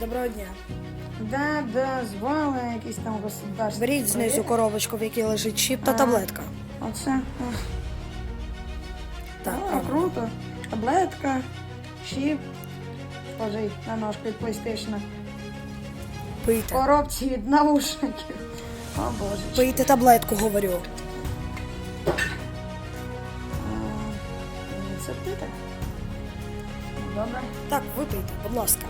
Доброго дня. Да, да, звали якісь там государства. Беріть знизу коробочку, в якій лежить чіп та А. таблетка. Оце. Так, О, правильно. круто. Таблетка, чіп. Схожий на ножку від PlayStation. Пийте. Коробці від навушників. О боже. Пийте таблетку, говорю. Це ти так? Добре. Так, випийте, будь ласка.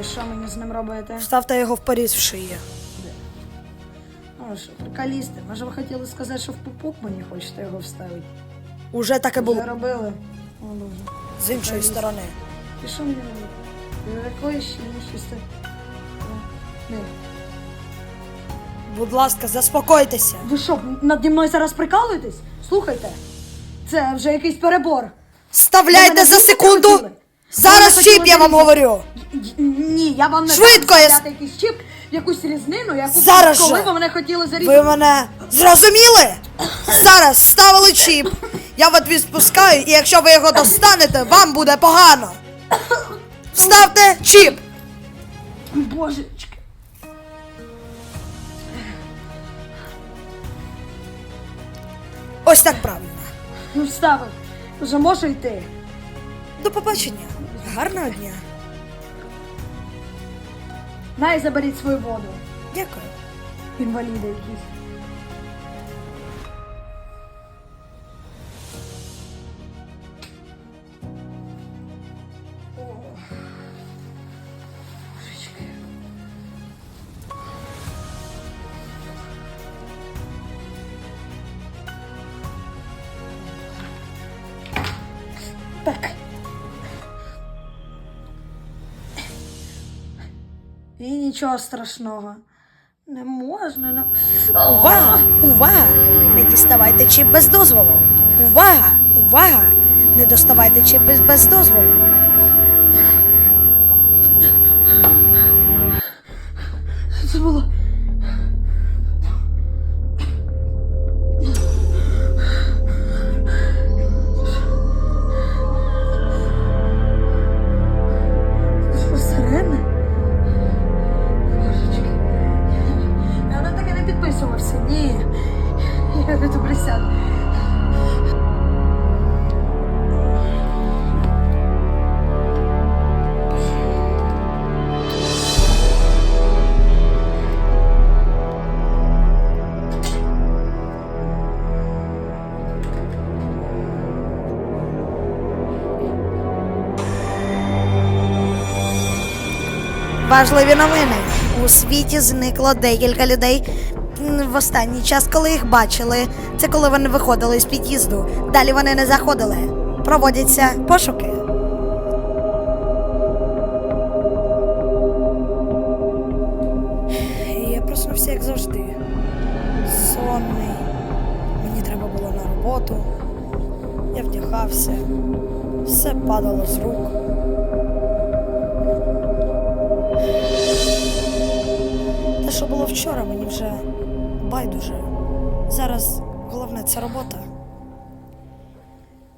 І що мені з ним робити? Вставте його в поріз в шиї. О, що, приколісти. Може ви хотіли сказати, що в пупок мені хочете його вставити? Уже таке було. Вже робили. О, боже. З іншої сторони. І що мені робити? Якої ще інші сте? Ні. Будь ласка, заспокойтеся. Ви що, наді мною зараз прикалуєтесь? Слухайте, це вже якийсь перебор. Ви Вставляйте за секунду. хотіли? Зараз чіп, я вам говорю. Ні, я вам не Швидко, я взяти якийсь чіп, якусь різнину, яку Зараз коли же. ви мене хотіли зарізати. Ви мене зрозуміли? Зараз вставили чіп. Я вас відпускаю, і якщо ви його достанете, вам буде погано. Вставте чіп. Божечки. Ось так правильно. Ну вставив. Вже можу йти. До побачення. Гарного дня. Най заберіть свою воду. Дякую. Інваліди якісь. Так. І нічого страшного. Не можна. Не... Увага! Увага! Не діставайте чіп без дозволу. Увага! Увага! Не доставайте чіп без, дозволу. Важливі новини. У світі зникло декілька людей. В останній час, коли їх бачили, це коли вони виходили з під'їзду. Далі вони не заходили. Проводяться пошуки. Я проснувся як завжди. Сонний. Мені треба було на роботу. Я вдягався. Все падало з рук. Що було вчора, мені вже байдуже. Зараз головне це робота.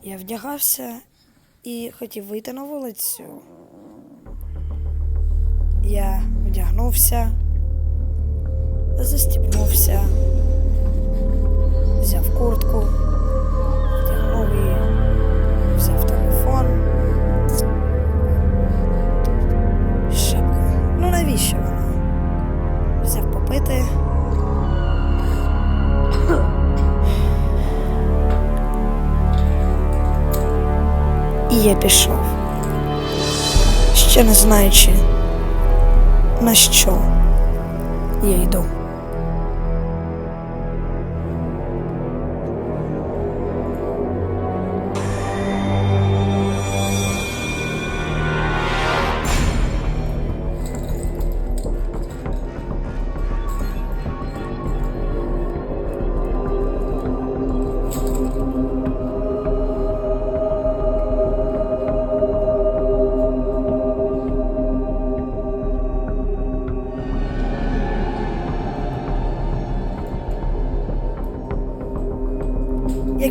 Я вдягався і хотів вийти на вулицю. Я вдягнувся, застібнувся, взяв куртку, вдягнув її, взяв телефон. Пішов. Ще не знаючи, на що я йду.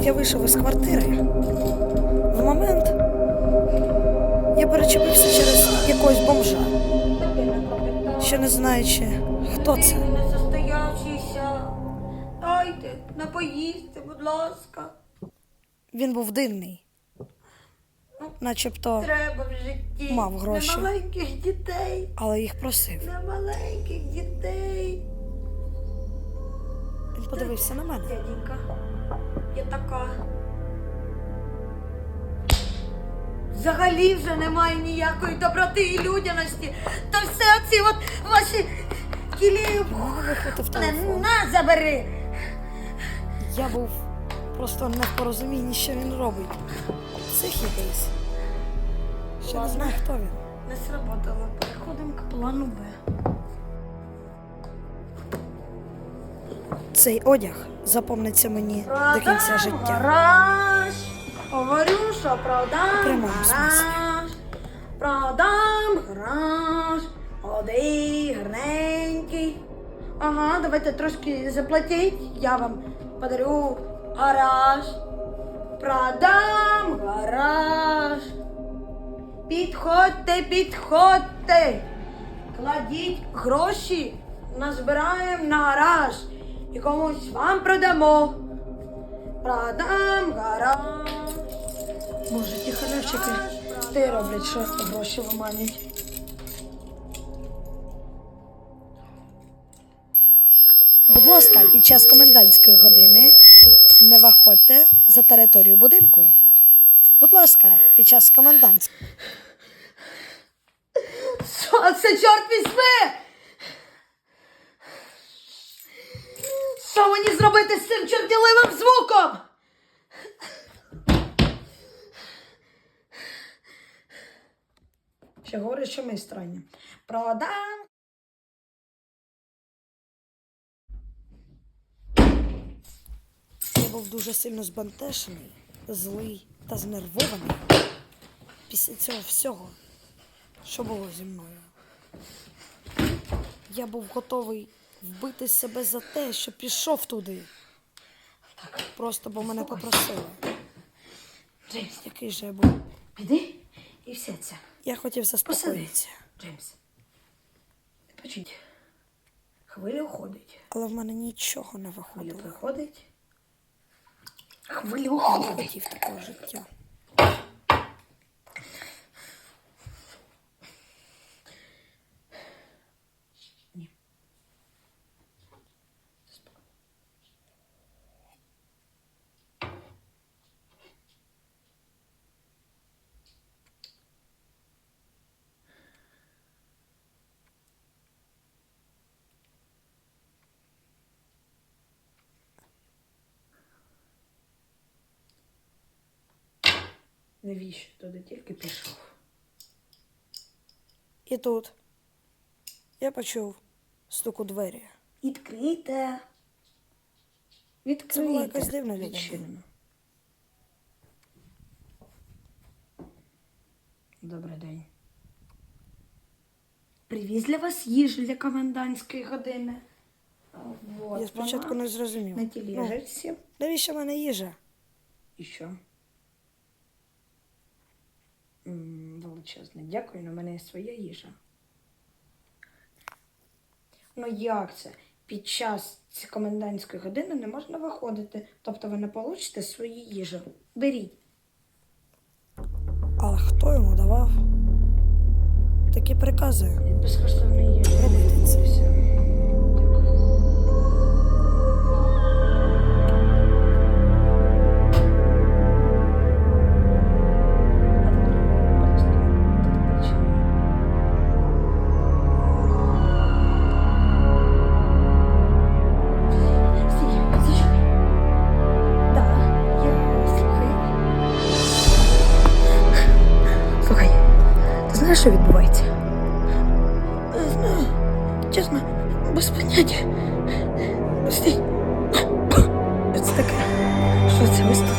Як я вийшов із квартири, в момент я перечепився через якогось бомжа, ще не знаючи, хто це. Дайте, напоїсти, будь ласка. Він був дивний. Начебто, Треба в житті. Мав гроші. На маленьких дітей. але їх просив. На маленьких дітей. Він подивився на мене. Я така. Взагалі вже немає ніякої доброти і людяності. То все оці от ваші кілі. Вихватив На, забери. Я був просто не в порозумінні, що він робить. Псих якийсь. Ще не знаю, хто він. Не сработало. Переходимо к плану Б. Цей одяг запомниться мені до кінця життя. гараж. Говорю, що продам У гараж. Продам гараж. Молодий, гарненький. Ага, давайте трошки заплатіть. Я вам подарю гараж. Продам гараж. Підходьте, підходьте. Кладіть гроші, назбираємо на гараж і комусь вам продамо. Продам гараж. Може, ті халявчики те роблять, що гроші виманюють. Будь ласка, під час комендантської години не виходьте за територію будинку. Будь ласка, під час комендантської. Що це, чорт візьми? Що мені зробити з цим чортіливим звуком? Ще говорить, що ми странні. Продам. Я був дуже сильно збентешений, злий та знервований після цього всього, що було зі мною. Я був готовий вбити себе за те, що пішов туди. Просто бо мене попросили. Джеймс, Який же я був. піди і все це. Я хотів заспокоїтися, Джеймс. Відпочіть. Хвиля уходить. але в мене нічого не Хвиля виходило. приходить. Хвиля Я не уходить. хотів такого життя. Навіщо туди тільки пішов? І тут я почув стук у двері. Відкрийте. Це Відкрийте. була якась дивна людина. Добрий день. Привіз для вас їжу для комендантської години. Вот Я спочатку вона не зрозумів. на Ну, навіщо в мене їжа? І що? Величезне дякую, на мене є своя їжа. Ну як це? Під час комендантської години не можна виходити. Тобто ви не получите свою їжу. Беріть. Але хто йому давав такі прикази? Від безкоштовної їжі. Робити це. Все. Що відбувається? Не знаю. Чесно, без поняття. Стій. Що це таке? Що це? Ось тут.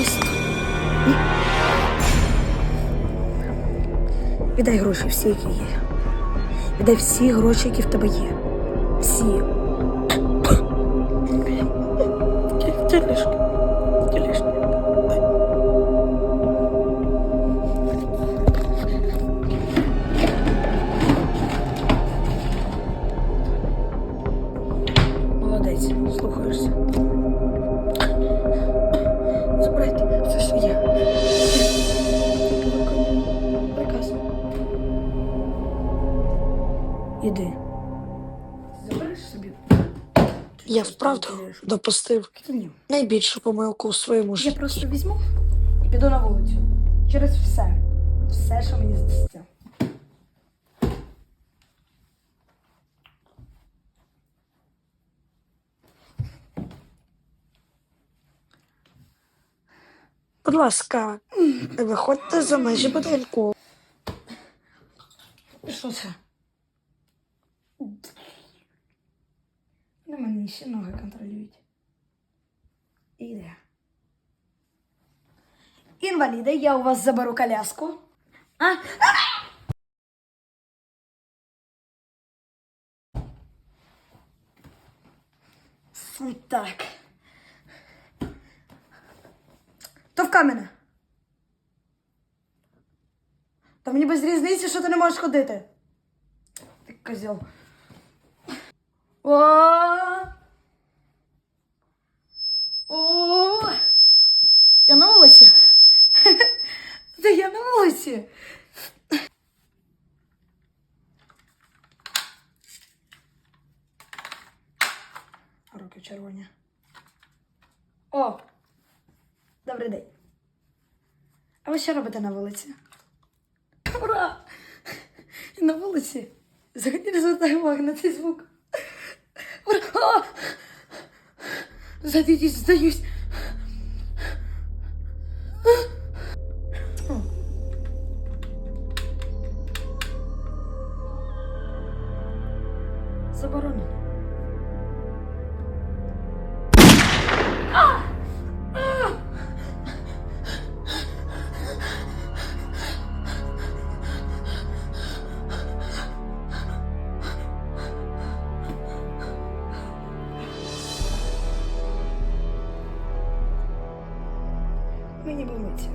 Ось тут. Ні. Віддай гроші всі, які є. Віддай всі гроші, які в тебе є. Всі. Тележки. Я вправду допустив найбільшу помилку у своєму Я просто візьму і піду на вулицю. Через все. Все, що мені здасться. Будь ласка, не виходьте за межі будинку. Що це? На мене ще ноги Інваліди, я у вас заберу коляску. А? Сам так. То в каменя. Та мені без різниці, що ти не можеш ходити. Ти козел. О! Я на вулиці. Та я на вулиці. Руки червоні. О! Добрий день. А ви ще робите на вулиці? Ура! На вулиці. Взагалі не звертаю увагу на цей звук. Ура! А! Здаюсь. Мені помиться.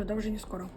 Продовження скоро.